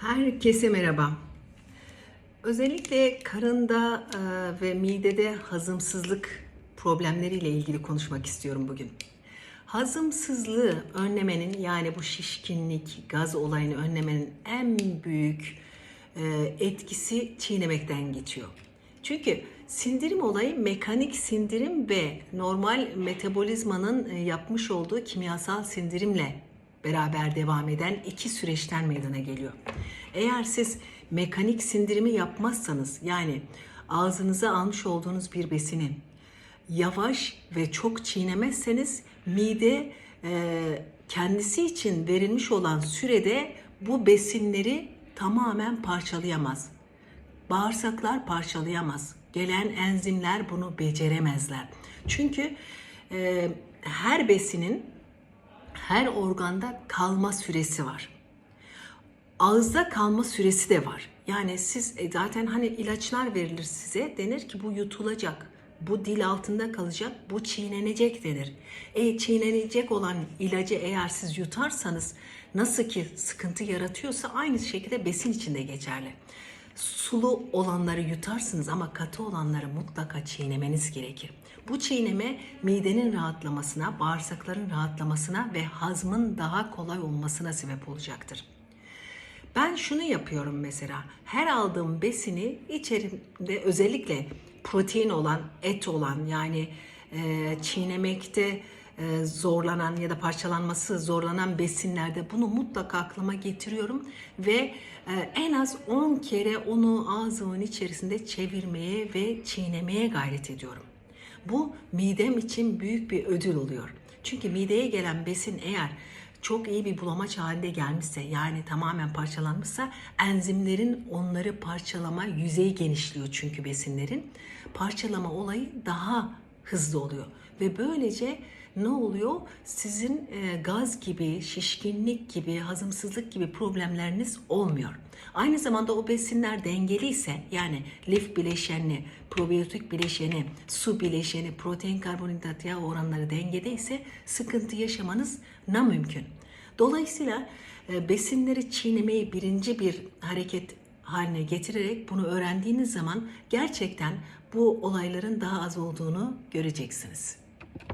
Herkese merhaba. Özellikle karında e, ve midede hazımsızlık problemleriyle ilgili konuşmak istiyorum bugün. Hazımsızlığı önlemenin yani bu şişkinlik, gaz olayını önlemenin en büyük e, etkisi çiğnemekten geçiyor. Çünkü sindirim olayı mekanik sindirim ve normal metabolizmanın e, yapmış olduğu kimyasal sindirimle beraber devam eden iki süreçten meydana geliyor. Eğer siz mekanik sindirimi yapmazsanız yani ağzınıza almış olduğunuz bir besini yavaş ve çok çiğnemezseniz mide e, kendisi için verilmiş olan sürede bu besinleri tamamen parçalayamaz. Bağırsaklar parçalayamaz. Gelen enzimler bunu beceremezler. Çünkü e, her besinin her organda kalma süresi var. Ağızda kalma süresi de var. Yani siz e, zaten hani ilaçlar verilir size denir ki bu yutulacak. Bu dil altında kalacak, bu çiğnenecek denir. E çiğnenecek olan ilacı eğer siz yutarsanız nasıl ki sıkıntı yaratıyorsa aynı şekilde besin içinde geçerli. Sulu olanları yutarsınız ama katı olanları mutlaka çiğnemeniz gerekir. Bu çiğneme midenin rahatlamasına, bağırsakların rahatlamasına ve hazmın daha kolay olmasına sebep olacaktır. Ben şunu yapıyorum mesela. Her aldığım besini içerimde özellikle protein olan, et olan yani e, çiğnemekte zorlanan ya da parçalanması zorlanan besinlerde bunu mutlaka aklıma getiriyorum ve e, en az 10 kere onu ağzımın içerisinde çevirmeye ve çiğnemeye gayret ediyorum. Bu midem için büyük bir ödül oluyor. Çünkü mideye gelen besin eğer çok iyi bir bulamaç halinde gelmişse yani tamamen parçalanmışsa enzimlerin onları parçalama yüzeyi genişliyor çünkü besinlerin. Parçalama olayı daha hızlı oluyor ve böylece ne oluyor? Sizin e, gaz gibi, şişkinlik gibi, hazımsızlık gibi problemleriniz olmuyor. Aynı zamanda o besinler dengeliyse yani lif bileşeni, probiyotik bileşeni, su bileşeni, protein karbonhidrat yağ oranları dengedeyse sıkıntı yaşamanız ne mümkün. Dolayısıyla e, besinleri çiğnemeyi birinci bir hareket haline getirerek bunu öğrendiğiniz zaman gerçekten bu olayların daha az olduğunu göreceksiniz.